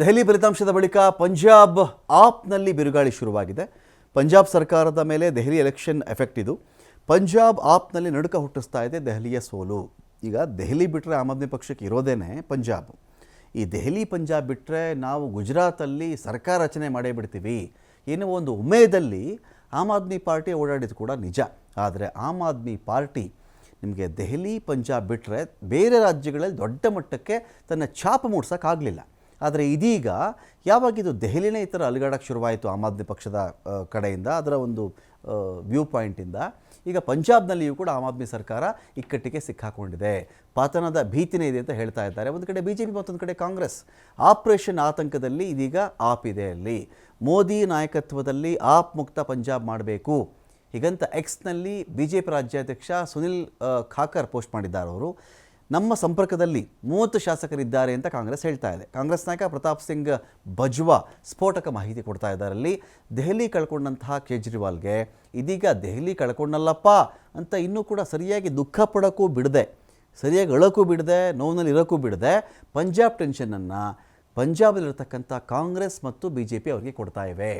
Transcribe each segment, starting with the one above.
ದೆಹಲಿ ಫಲಿತಾಂಶದ ಬಳಿಕ ಪಂಜಾಬ್ ಆಪ್ನಲ್ಲಿ ಬಿರುಗಾಳಿ ಶುರುವಾಗಿದೆ. ಪಂಜಾಬ್ ಸರ್ಕಾರದ ಮೇಲೆ ದೆಹಲಿ ಎಲೆಕ್ಷನ್ ಎಫೆಕ್ಟ್ ಇದು. ಪಂಜಾಬ್ ಆಪ್ನಲ್ಲಿ ನಡುಕ ಹುಟ್ಟಿಸ್ತಾ ಇದೆ ದೆಹಲಿಯ ಸೋಲು. ಈಗ ದೆಹಲಿ ಬಿಟ್ಟರೆ ಆಮ್ ಆದ್ಮಿ ಪಕ್ಷಕ್ಕೆ ಇರೋದೇನೆ ಪಂಜಾಬ್. ಈ ದೆಹಲಿ ಪಂಜಾಬ್ ಬಿಟ್ಟರೆ ನಾವು ಗುಜರಾತಲ್ಲಿ ಸರ್ಕಾರ ರಚನೆ ಮಾಡೇ ಬಿಡ್ತೀವಿ. ಎನ್ನುವ ಒಂದು ಉಮೇದಲ್ಲಿ ಆಮ್ ಆದ್ಮಿ ಪಾರ್ಟಿ ಓಡಾಡಿದ್ದು ಕೂಡ ನಿಜ. ಆದರೆ ಆಮ್ ಆದ್ಮಿ ಪಾರ್ಟಿ ನಿಮಗೆ ದೆಹಲಿ, ಪಂಜಾಬ್ ಬಿಟ್ಟರೆ ಬೇರೆ ರಾಜ್ಯಗಳಲ್ಲಿ ದೊಡ್ಡ ಮಟ್ಟಕ್ಕೆ ತನ್ನ ಛಾಪ ಮೂಡ್ಸೋಕ್ಕಾಗಲಿಲ್ಲ ಆದರೆ ಇದೀಗ ಯಾವಾಗ ಇದು ದೆಹಲಿನೇ ಈ ಥರ ಅಲುಗಾಡಕ್ಕೆ ಶುರುವಾಯಿತು ಆಮ್ ಆದ್ಮಿ ಪಕ್ಷದ ಕಡೆಯಿಂದ, ಅದರ ಒಂದು ವ್ಯೂ ಪಾಯಿಂಟಿಂದ ಈಗ ಪಂಜಾಬ್ನಲ್ಲಿಯೂ ಕೂಡ ಆಮ್ ಆದ್ಮಿ ಸರ್ಕಾರ ಇಕ್ಕಟ್ಟಿಗೆ ಸಿಕ್ಕಾಕೊಂಡಿದೆ. ಪಾತನದ ಭೀತಿನೇ ಇದೆ ಅಂತ ಹೇಳ್ತಾ ಇದ್ದಾರೆ. ಒಂದು ಕಡೆ ಬಿ ಜೆ ಪಿ ಮತ್ತೊಂದು ಕಡೆ ಕಾಂಗ್ರೆಸ್. ಆಪರೇಷನ್ ಆತಂಕದಲ್ಲಿ ಇದೀಗ ಆಪ್ ಇದೆ ಅಲ್ಲಿ. ಮೋದಿ ನಾಯಕತ್ವದಲ್ಲಿ ಆಪ್ ಮುಕ್ತ ಪಂಜಾಬ್ ಮಾಡಬೇಕು. ಹೀಗಂತ ಎಕ್ಸ್ನಲ್ಲಿ ಬಿ ಜೆ ಪಿ ರಾಜ್ಯಾಧ್ಯಕ್ಷ ಸುನಿಲ್ ಖಾಕರ್ ಪೋಸ್ಟ್ ಮಾಡಿದ್ದಾರೆ ಅವರು. ನಮ್ಮ ಸಂಪರ್ಕದಲ್ಲಿ ಮೂವತ್ತು ಶಾಸಕರಿದ್ದಾರೆ ಅಂತ ಕಾಂಗ್ರೆಸ್ ಹೇಳ್ತಾ ಇದೆ. ಕಾಂಗ್ರೆಸ್ ನಾಯಕ ಪ್ರತಾಪ್ ಸಿಂಗ್ ಬಜ್ವಾ ಸ್ಫೋಟಕ ಮಾಹಿತಿ ಕೊಡ್ತಾ ಇದ್ದಾರಲ್ಲಿ, ದೆಹಲಿ ಕಳ್ಕೊಂಡಂತಹ ಕೇಜ್ರಿವಾಲ್ಗೆ ಇದೀಗ ದೆಹಲಿ ಕಳ್ಕೊಂಡಲ್ಲಪ್ಪ ಅಂತ ಇನ್ನೂ ಕೂಡ ಸರಿಯಾಗಿ ದುಃಖ ಪಡೋಕ್ಕೂ ಬಿಡದೆ, ಸರಿಯಾಗಿ ಅಳೋಕ್ಕೂ ಬಿಡದೆ, ನೋವಿನಲ್ಲಿ ಇರೋಕ್ಕೂ ಬಿಡದೆ, ಪಂಜಾಬ್ ಟೆನ್ಷನನ್ನು ಪಂಜಾಬಲ್ಲಿರತಕ್ಕಂಥ ಕಾಂಗ್ರೆಸ್ ಮತ್ತು ಬಿ ಜೆ ಪಿ ಅವರಿಗೆ ಕೊಡ್ತಾ ಇವೆ.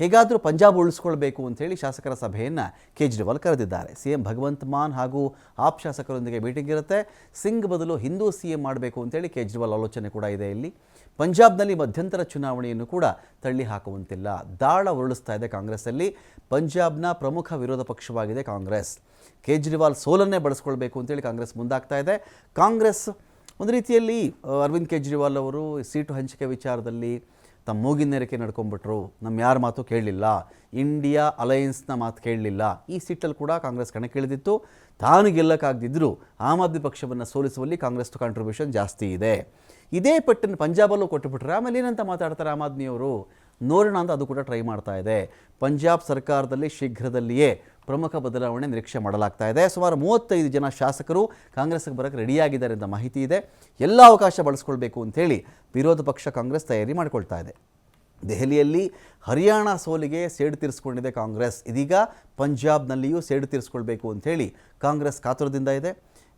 ಹೇಗಾದರೂ ಪಂಜಾಬ್ ಉಳಿಸ್ಕೊಳ್ಬೇಕು ಅಂತೇಳಿ ಶಾಸಕರ ಸಭೆಯನ್ನು ಕೇಜ್ರಿವಾಲ್ ಕರೆದಿದ್ದಾರೆ. ಸಿ ಎಂ ಭಗವಂತ್ ಮಾನ್ ಹಾಗೂ ಆಪ್ ಶಾಸಕರೊಂದಿಗೆ ಮೀಟಿಂಗ್ ಇರುತ್ತೆ. ಸಿಂಗ್ ಬದಲು ಹಿಂದೂ ಸಿ ಎಂ ಮಾಡಬೇಕು ಅಂತೇಳಿ ಕೇಜ್ರಿವಾಲ್ ಆಲೋಚನೆ ಕೂಡ ಇದೆ ಇಲ್ಲಿ. ಪಂಜಾಬ್ನಲ್ಲಿ ಮಧ್ಯಂತರ ಚುನಾವಣೆಯನ್ನು ಕೂಡ ತಳ್ಳಿ ಹಾಕುವಂತಿಲ್ಲ. ದಾಳ ಉರುಳಿಸ್ತಾ ಇದೆ ಕಾಂಗ್ರೆಸ್ಸಲ್ಲಿ. ಪಂಜಾಬ್ನ ಪ್ರಮುಖ ವಿರೋಧ ಪಕ್ಷವಾಗಿದೆ ಕಾಂಗ್ರೆಸ್. ಕೇಜ್ರಿವಾಲ್ ಸೋಲನ್ನೇ ಬಳಸ್ಕೊಳ್ಬೇಕು ಅಂತೇಳಿ ಕಾಂಗ್ರೆಸ್ ಮುಂದಾಗ್ತಾ ಇದೆ. ಕಾಂಗ್ರೆಸ್ ಒಂದು ರೀತಿಯಲ್ಲಿ ಅರವಿಂದ್ ಕೇಜ್ರಿವಾಲ್ ಅವರು ಸೀಟು ಹಂಚಿಕೆ ವಿಚಾರದಲ್ಲಿ ತಮ್ಮ ಮೂಗಿನೇರಿಕೆ ನಡ್ಕೊಂಡ್ಬಿಟ್ರು ನಮ್ಮ ಯಾರ ಮಾತು ಕೇಳಲಿಲ್ಲ, ಇಂಡಿಯಾ ಅಲಯನ್ಸ್ನ ಮಾತು ಕೇಳಲಿಲ್ಲ, ಈ ಸೀಟಲ್ಲಿ ಕೂಡ ಕಾಂಗ್ರೆಸ್ ಕಣಕ್ಕಿಳಿದಿತ್ತು ತಾನು ಗೆಲ್ಲಕ್ಕಾಗದಿದ್ದರೂ ಆಮ್ ಆದ್ಮಿ ಪಕ್ಷವನ್ನು ಸೋಲಿಸುವಲ್ಲಿ ಕಾಂಗ್ರೆಸ್ ಕಾಂಟ್ರಿಬ್ಯೂಷನ್ ಜಾಸ್ತಿ ಇದೆ. ಇದೇ ಪಟ್ಟನ್ನು ಪಂಜಾಬಲ್ಲೂ ಕೊಟ್ಟುಬಿಟ್ರೆ ಆಮೇಲೆ ಏನಂತ ಮಾತಾಡ್ತಾರೆ ಆಮ್ ಆದ್ಮಿಯವರು? ನೋಡೋಣ ಅಂತ ಅದು ಕೂಡ ಟ್ರೈ ಮಾಡ್ತಾ ಇದೆ. ಪಂಜಾಬ್ ಸರ್ಕಾರದಲ್ಲಿ ಶೀಘ್ರದಲ್ಲಿಯೇ ಪ್ರಮುಖ ಬದಲಾವಣೆ ನಿರೀಕ್ಷೆ ಮಾಡಲಾಗ್ತಾ ಇದೆ. ಸುಮಾರು ಮೂವತ್ತೈದು ಜನ ಶಾಸಕರು ಕಾಂಗ್ರೆಸ್ಗೆ ಬರೋಕ್ಕೆ ರೆಡಿಯಾಗಿದ್ದಾರೆ ಅಂತ ಮಾಹಿತಿ ಇದೆ. ಎಲ್ಲ ಅವಕಾಶ ಬಳಸ್ಕೊಳ್ಬೇಕು ಅಂತೇಳಿ ವಿರೋಧ ಪಕ್ಷ ಕಾಂಗ್ರೆಸ್ ತಯಾರಿ ಮಾಡಿಕೊಳ್ತಾ ಇದೆ. ದೆಹಲಿಯಲ್ಲಿ ಹರಿಯಾಣ ಸೋಲಿಗೆ ಸೇಡು ತೀರಿಸ್ಕೊಂಡಿದೆ ಕಾಂಗ್ರೆಸ್. ಇದೀಗ ಪಂಜಾಬ್ನಲ್ಲಿಯೂ ಸೇಡು ತೀರಿಸ್ಕೊಳ್ಬೇಕು ಅಂಥೇಳಿ ಕಾಂಗ್ರೆಸ್ ಕಾತುರದಿಂದ ಇದೆ.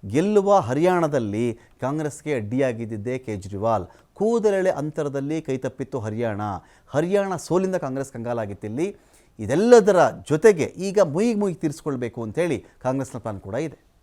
ಗೆಲ್ಲುವ ಹರಿಯಾಣದಲ್ಲಿ ಕಾಂಗ್ರೆಸ್ಗೆ ಅಡ್ಡಿಯಾಗಿದ್ದಿದ್ದೇ ಕೇಜ್ರಿವಾಲ್. ಕೂದಲೆಳೆ ಅಂತರದಲ್ಲಿ ಕೈತಪ್ಪಿತ್ತು ಹರಿಯಾಣ. ಹರಿಯಾಣ ಸೋಲಿಂದ ಕಾಂಗ್ರೆಸ್ ಕಂಗಾಲಾಗಿತ್ತಿಲ್ಲಿ ಇದೆಲ್ಲದರ ಜೊತೆಗೆ ಈಗ ಮುಯಿಗೆ ಮುಯಿಗೆ ತೀರಿಸ್ಕೊಳ್ಬೇಕು ಅಂತೇಳಿ ಕಾಂಗ್ರೆಸ್ನ ಪ್ಲಾನ್ ಕೂಡ ಇದೆ.